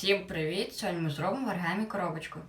Всім привіт! Сьогодні ми зробимо варгамі коробочку.